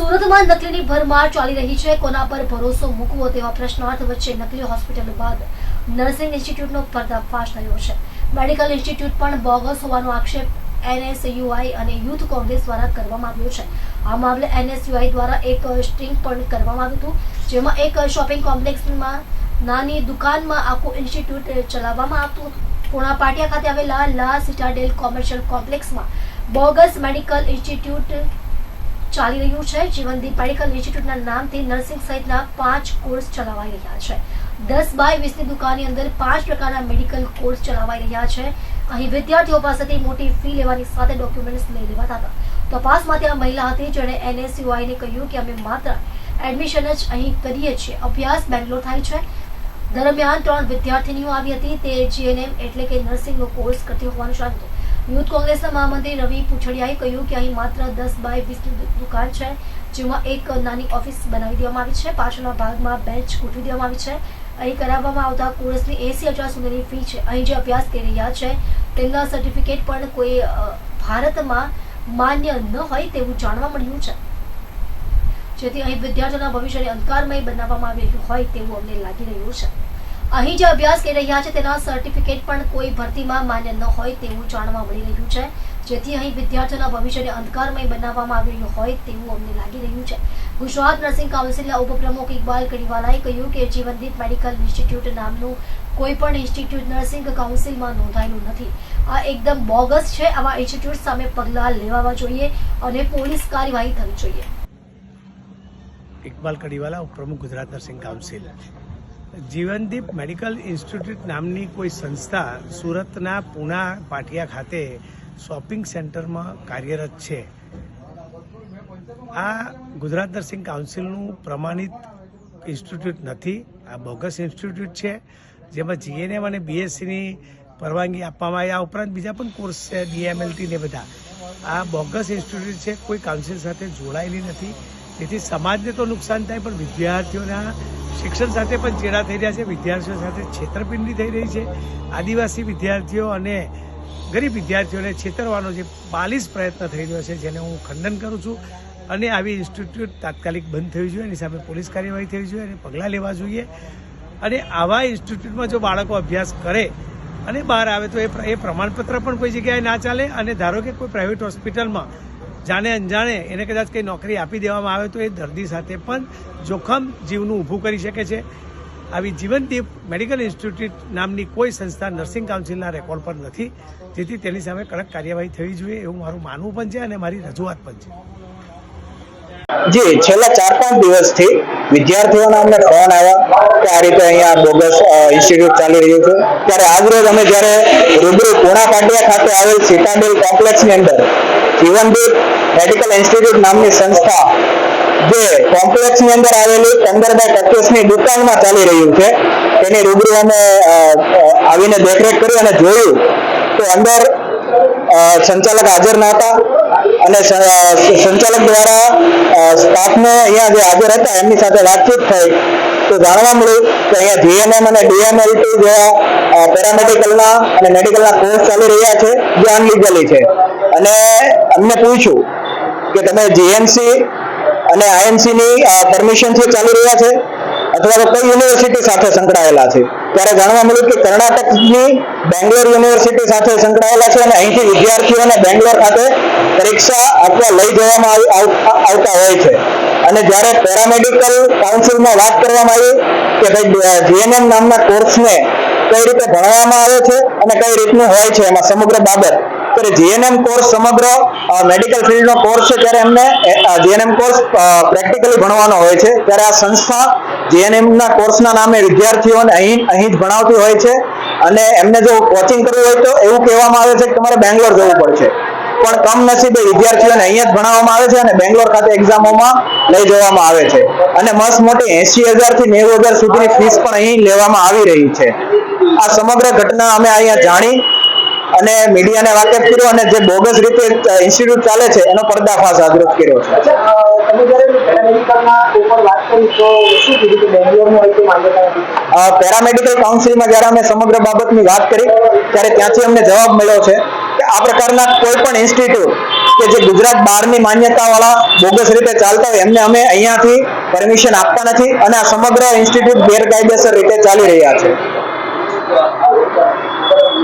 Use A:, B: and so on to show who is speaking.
A: સુરતમાં નકલીની ભરમાર ચાલી રહી છે. કોના પર ભરોસો મૂકવો તેવા પ્રશ્નાર્થ વચ્ચે નકલી હોસ્પિટલ બાદ નર્સિંગ ઇન્સ્ટિટ્યૂટનો પર્દાફાશ થયો છે. મેડિકલ ઇન્સ્ટિટ્યૂટ પણ બોગસ હોવાનો આક્ષેપ એનએસયુઆઈ અને યુથ કોંગ્રેસ દ્વારા કરવામાં આવ્યો છે. આ મામલે એનએસયુઆઈ દ્વારા એક સ્ટ્રિંગ પણ કરવામાં આવ્યું હતું, જેમાં એક શોપિંગ કોમ્પ્લેક્સમાં નાની દુકાનમાં આખું ઇન્સ્ટિટ્યૂટ ચલાવવામાં આવતું હતું. પૂર્ણા પાટિયા ખાતે આવેલા લા સિટાડેલ કોમર્શિયલ કોમ્પ્લેક્સમાં બોગસ મેડિકલ ઇન્સ્ટિટ્યૂટ ચાલી રહ્યું છે. જીવનદીપ મેડિકલ ઇન્સ્ટિટ્યૂટના નામથી નર્સિંગ સહિતના પાંચ કોર્સ ચલાવાઈ રહ્યા છે. દસ બાય વીસની દુકાનની અંદર પાંચ પ્રકારના મેડિકલ કોર્સ ચલાવાઈ રહ્યા છે. અહીં વિદ્યાર્થીઓ પાસેથી મોટી ફી લેવાની સાથે ડોક્યુમેન્ટ્સ લઈ લેવાતા હતા. તપાસમાં ત્યાં મહિલા હતી જેણે એનએસયુઆઈને કહ્યું કે અમે માત્ર એડમિશન જ અહીં કરીએ છીએ. અભ્યાસ બેંગ્લોર થાય છે. દરમિયાન ત્રણ વિદ્યાર્થીનીઓ આવી હતી. તે જીએનએમ એટલે કે નર્સિંગનો કોર્સ કરતી હોવાનું જાણતું યુથ કોંગ્રેસના મહામંત્રી રવિ પૂછડિયાએ કહ્યું કે અહીં માત્ર દસ બાય વીસની દુકાન છે, જેમાં એક નાની ઓફિસ બનાવી દેવામાં આવી છે. પાછળના ભાગમાં બેન્ચ ગોઠવી દેવામાં આવી છે. અહીં કરાવવામાં આવતા કોર્સની એસી હજાર સુધીની ફી છે. અહીં જે અભ્યાસ કરી રહ્યા છે, તેમના સર્ટિફિકેટ પણ કોઈ ભારતમાં માન્ય ન હોય તેવું જાણવા મળ્યું છે. જેથી અહીં વિદ્યાર્થીઓના ભવિષ્યને અંધકારમય બનાવવામાં આવી રહ્યું હોય તેવું અમને લાગી રહ્યું છે. અહીં જે અભ્યાસ કરી રહ્યા છે, તેના સર્ટિફિકેટ પણ કોઈ ભરતીમાં માન્ય ન હોય તેવું જાણવા મળી રહ્યું છે. જેથી અહીં વિદ્યાર્થીઓના ભવિષ્યને અંધકારમય બનાવવામાં આવી રહ્યું હોય તેવું અમને લાગી રહ્યું છે. ગુજરાત નર્સિંગ કાઉન્સિલના ઉપપ્રમુખ ઇકબાલ કડીવાલાએ કહ્યું કે જીવનદીપ મેડિકલ ઇન્સ્ટિટ્યૂટ નામનું કોઈ પણ ઇન્સ્ટિટ્યૂટ નર્સિંગ કાઉન્સિલમાં નોંધાયેલું નથી. આ એકદમ બોગસ છે આવા ઇન્સ્ટિટ્યૂટ સામે પગલાં લેવા જોઈએ અને પોલીસ કાર્યવાહી થવી જોઈએ.
B: ઇકબાલ કડીવાલા, ઉપપ્રમુખ Gujarat nursing council. Jivandeep medical institute નામની કોઈ સંસ્થા સુરતના પૂના પાટિયા ખાતે શોપિંગ સેન્ટરમાં કાર્યરત છે. આ ગુજરાત નર્સિંગ કાઉન્સિલનું પ્રમાણિત ઇન્સ્ટિટ્યૂટ નથી, આ બોગસ ઇન્સ્ટિટ્યૂટ છે, જેમાં જીએનએમ અને બીએસસીની પરવાનગી આપવામાં આવી આ ઉપરાંત બીજા પણ કોર્સ છે ડીએમએલટી ને બધા. આ બોગસ ઇન્સ્ટિટ્યૂટ છે, કોઈ કાઉન્સિલ સાથે જોડાયેલી નથી. તેથી સમાજને તો નુકસાન થાય, પણ વિદ્યાર્થીઓના શિક્ષણ સાથે પણ ચેડા થઈ રહ્યા છે. વિદ્યાર્થીઓ સાથે છેતરપિંડી થઈ રહી છે. આદિવાસી વિદ્યાર્થીઓ અને ગરીબ વિદ્યાર્થીઓને છેતરવાનો જે બાલીસ પ્રયત્ન થઈ રહ્યો છે, જેને હું ખંડન કરું છું. અને આવી ઇન્સ્ટિટ્યૂટ તાત્કાલિક બંધ થવી જોઈએ, એની સામે પોલીસ કાર્યવાહી થવી જોઈએ અને પગલાં લેવા જોઈએ. અને આવા ઇન્સ્ટિટ્યૂટમાં જો બાળકો અભ્યાસ કરે અને બહાર આવે તો એ એ પ્રમાણપત્ર પણ કોઈ જગ્યાએ ના ચાલે અને ધારો કે કોઈ પ્રાઇવેટ હોસ્પિટલમાં જાણે અંજાણે એને કદાચ કંઈ નોકરી આપી દેવામાં આવે તો એ દર્દી સાથે પણ જોખમ જીવનું ઊભું કરી શકે છે. આવી જીવનદીપ મેડિકલ ઇન્સ્ટિટ્યૂટ નામની કોઈ સંસ્થા નર્સિંગ કાઉન્સિલના રેકોર્ડ પર નથી. જેથી તેની સામે કડક કાર્યવાહી થવી જોઈએ એવું મારું માનવું પણ છે અને મારી રજૂઆત પણ છે.
C: જી, છેલ્લા ચાર પાંચ દિવસથી વિદ્યાર્થીઓના અમને ફોન આવ્યા કે આ રીતે અહીંયા બોગસ ઇન્સ્ટિટ્યૂટ ચાલી રહ્યું છે. ત્યારે આજરોજ અમે જ્યારે રૂબરૂ પૂણા પાટિયા ખાતે આવેલ સીતાબેલ કોમ્પ્લેક્સની અંદર જીવનદીપ મેડિકલ ઇન્સ્ટિટ્યૂટ નામની સંસ્થા જે કોમ્પ્લેક્સની અંદર આવેલી પંદર બાય પચીસની દુકાનમાં ચાલી રહ્યું છે, તેની રૂબરૂ અમે આવીને દેખરેખ કરી અને જોયું તો અંદર સંચાલક હાજર ન હતા. અને સંચાલક દ્વારા સ્ટાફને અહીંયા જે હાજર હતા એમની સાથે વાતચીત થઈ. તો જાણવા મળ્યું કે અહીંયા જીએનએમ અને ડીએનએલ જેવા અ, પેરામેડિકલના અને મેડિકલના કોર્સ ચાલી રહ્યા છે જે અનલીગલી છે. અને અમને પૂછ્યું કે તમે જીએમસી અને આઈએનસીની પરમિશનથી ચાલી રહ્યા છે? અથવા તો કઈ યુનિવર્સિટી સાથે સંકળાયેલા છે? ત્યારે જાણવા મળ્યું કે કર્ણાટકની બેંગ્લોર યુનિવર્સિટી સાથે સંકળાયેલા છે અને અહીંથી વિદ્યાર્થીઓને બેંગ્લોર ખાતે પરીક્ષા આપવા લઈ જવામાં આવી- આવતા હોય છે. અને જ્યારે પેરામેડિકલ કાઉન્સિલમાં વાત કરવામાં આવી કે ભાઈ જીએનએમ નામના કોર્સને કઈ રીતે ભણવામાં આવે છે અને કઈ રીતનું હોય છે એમાં સમગ્ર બાબત ત્યારે જીએનએમ કોર્સ સમગ્ર મેડિકલ ફિલ્ડનો કોર્સ છે ત્યારે એમને જીએનએમ કોર્સ પ્રેક્ટિકલી ભણવાનો હોય છે. ત્યારે આ સંસ્થા જીએનએમના કોર્સના નામે વિદ્યાર્થીઓને અહીં અહીં જ ભણાવતી હોય છે. અને એમને જો કોચિંગ કરવું હોય તો એવું કહેવામાં આવે છે કે તમારે બેંગ્લોર જવું પડશે. પણ કમનસીબે વિદ્યાર્થીઓને અહીંયા જ ભણાવવામાં આવે છે અને બેંગ્લોર ખાતે એક્ઝામોમાં લઈ જવામાં આવે છે. અને મસ્ત મોટી એસી હજારથી નેવું હજાર સુધીની ફીસ પણ અહીં લેવામાં આવી રહી છે. આ સમગ્ર ઘટના અમે અહીંયા જાણી અને મીડિયાને વાકેફ કર્યો અને જે બોગસ રીતે ઇન્સ્ટિટ્યૂટ ચાલે છે એનો પર્દાફાશ આદરૂપ કર્યો છે. પેરામેડિકલ કાઉન્સિલમાં જ્યારે અમે સમગ્ર બાબતની વાત કરી ત્યારે ત્યાંથી અમને જવાબ મળ્યો છે કે આ પ્રકારના કોઈ પણ ઇન્સ્ટિટ્યૂટ કે જે ગુજરાત બહારની માન્યતાવાળા બોગસ રીતે ચાલતા હોય એમને અમે અહીંયાથી પરમિશન આપતા નથી અને આ સમગ્ર ઇન્સ્ટિટ્યૂટ ગેરકાયદેસર રીતે ચાલી રહ્યા છે.